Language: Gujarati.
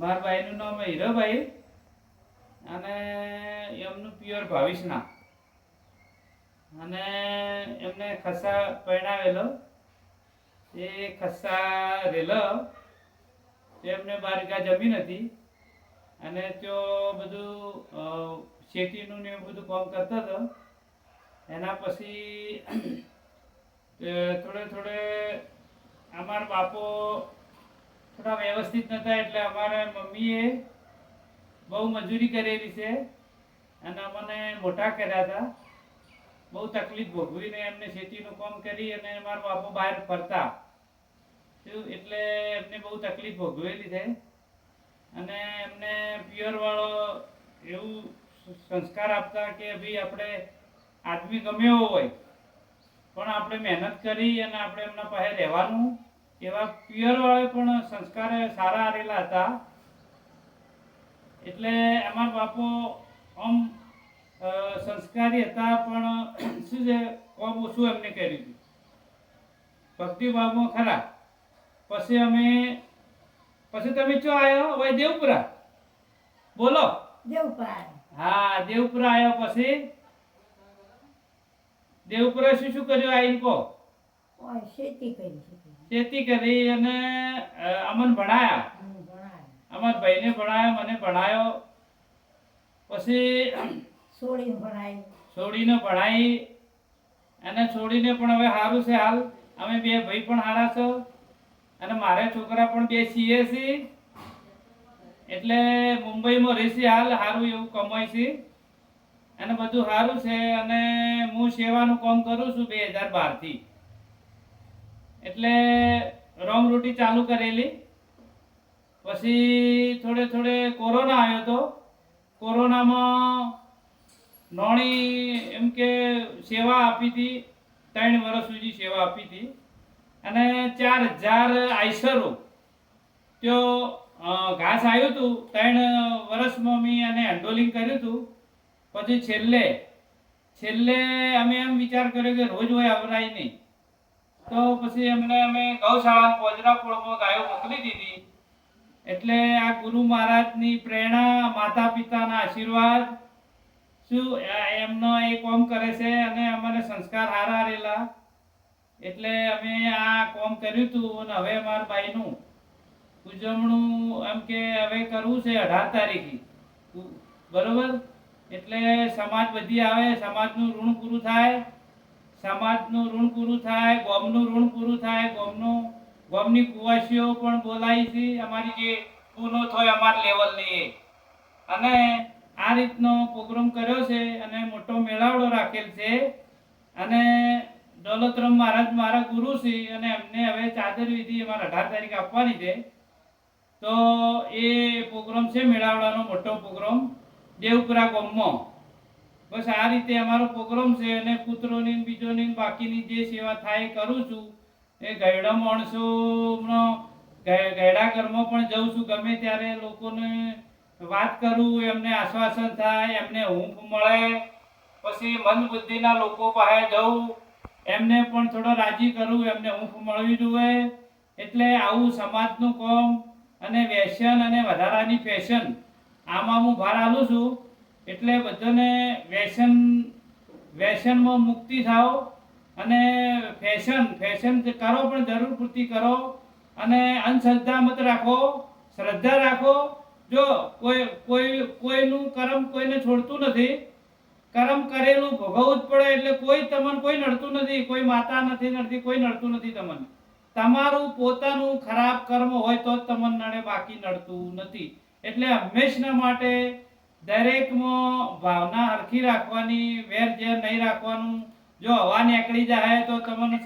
મારા ભાઈનું નામ હીરાભાઈ અને એમનું પ્યોર ભાવિશના. અને એમને ખસ્સા પરણાવેલો. એ ખસ્સા રેલો એમને બારગા જમીન હતી. અને તો બધું શેતીનું ને બધું કામ કરતો હતો. એના પછી થોડે થોડે, અમારા બાપો થોડા વ્યવસ્થિત નતા એટલે અમારા મમ્મીએ બહુ મજૂરી કરેલી છે અને અમને મોટા કર્યા હતા. બહુ તકલીફ ભોગવીને એમને ખેતીનું કામ કરી અને મારા બાપુ બહાર ફરતા. એટલે એમને બહુ તકલીફ ભોગવેલી છે. અને એમને પિયરવાળો એવું સંસ્કાર આપતા કે ભાઈ આપણે આદમી ગમે એવો હોય, પણ આપણે મહેનત કરી અને આપણે એમના પાસે રહેવાનું. એવા પિયર વાળા પણ સંસ્કાર સારા આરેલા હતા. એટલે અમારા બાપો આમ સંસ્કારી હતા પણ શું છે કોમ ઓછું એમને કર્યું હતું ભક્તિભાવમાં ખરા. પછી અમે પછી તમે ચો આવ્યો હવે દેવપુરા? બોલો. દેવપુરા. હા દેવપુરા આવ્યો પછી? દેવપુરા શું શું કર્યું આઈને કહો? ખેતી કરી અને અમન ભણાયા. અમાર ભાઈને ભણાયો મને ભણાયો. પછી સોળી ભણાઈ. છોડીને ભણાઈ. અને છોડીને પણ હવે સારું છે હાલ. અમે બે ભાઈ પણ સારા છો. અને મારે છોકરા પણ બે સીએ છે. એટલે મુંબઈમાં રહેશે હાલ સારું એવું કમાય છે. અને બધું સારું છે અને હું સેવાનું કામ કરું છું બે હજાર બારથી એટલે રોંગ રૂટી ચાલુ કરેલી. પછી થોડે થોડે કોરોના આવ્યો તો. કોરોનામાં નોણી એમ કે સેવા આપી હતી. ત્રણ વર્ષ સુધી સેવા આપી હતી. અને ચાર હજાર આઈસરો. त्यो ઘાસ આવ્યું હતું. ત્રણ વર્ષમાં મેં એને હેન્ડોલિંગ કર્યું હતું. પછી છેલ્લે છેલ્લે અમે એમ વિચાર કર્યો કે રોજ હોય આવરાય નહીં. તો પછી એમને અમે ગૌશાળા પોજરાપોળમાં ગાયો મોકલી દીધી. એટલે આ ગુરુ મહારાજની પ્રેરણા માતા પિતાના આશીર્વાદ, શું એમનો એ કોમ કરે છે અને અમને સંસ્કાર હારા રહેલા એટલે અમે આ કોમ કર્યું હતું અને હવે અમારા ભાઈનું ઉજવણું એમ કે હવે કરવું છે અઢાર તારીખે. બરોબર? એટલે સમાજ બધી આવે, સમાજનું ઋણ પૂરું થાય. સમાજનું ઋણ પૂરું થાય, ગોમનું ઋણ પૂરું થાય, ગોમનું, ગોમની કુવાસીઓ પણ બોલાય છે. અમારી જે પૂનો થાય અમારા લેવલની એ. અને આ રીતનો પ્રોગ્રામ કર્યો છે અને મોટો મેળાવડો રાખેલ છે. અને દોલતરામ મહારાજ મારા ગુરુ છે અને એમને હવે ચાદર વિધિ અમારે અઢાર તારીખે આપવાની છે. તો એ પ્રોગ્રામ છે, મેળાવડાનો મોટો પ્રોગ્રામ. દેવપુરા ગામમાં. બસ આ રીતે અમારો પ્રોગ્રામ છે અને કૂતરોની બીજોની બાકીની જે સેવા થાય એ કરું છું. એ ગયડા માણસોનો, ગય- ગયડા ઘરમાં પણ જઉં છું. ગમે ત્યારે લોકોને વાત કરું, એમને આશ્વાસન થાય, એમને ઊંઘ મળે, પછી મન બુદ્ધિના લોકો પાસે જવું એમને પણ થોડો રાજી કરું, એમને ઊંઘ મળવી જોઈએ એટલે આવું સમાજનું કોમ અને વ્યસન અને વધારાની ફેશન આમાં હું ભાર આલું છું. એટલે બધાને વ્યસન વ્યસનમાં મુક્તિ થાઓ અને ફેશન ફેશન કરો પણ જરૂર પૂરતી કરો અને અંધશ્રદ્ધા મત રાખો, શ્રદ્ધા રાખો. જો કોઈ કોઈ, કોઈનું કર્મ કોઈને છોડતું નથી, કર્મ કરેલું ભોગવવું જ પડે એટલે કોઈ તમને કોઈ નડતું નથી, કોઈ માતા નથી નડતી, કોઈ નડતું નથી તમને. તમારું પોતાનું ખરાબ કર્મ હોય તો જ તમને નડે બાકી નડતું નથી. એટલે હંમેશના માટે દરેકમાં ભાવના હરખી રાખવાની વેર ઝેર નહીં રાખવાનું. જો હવા નીકળી જાય તો તમને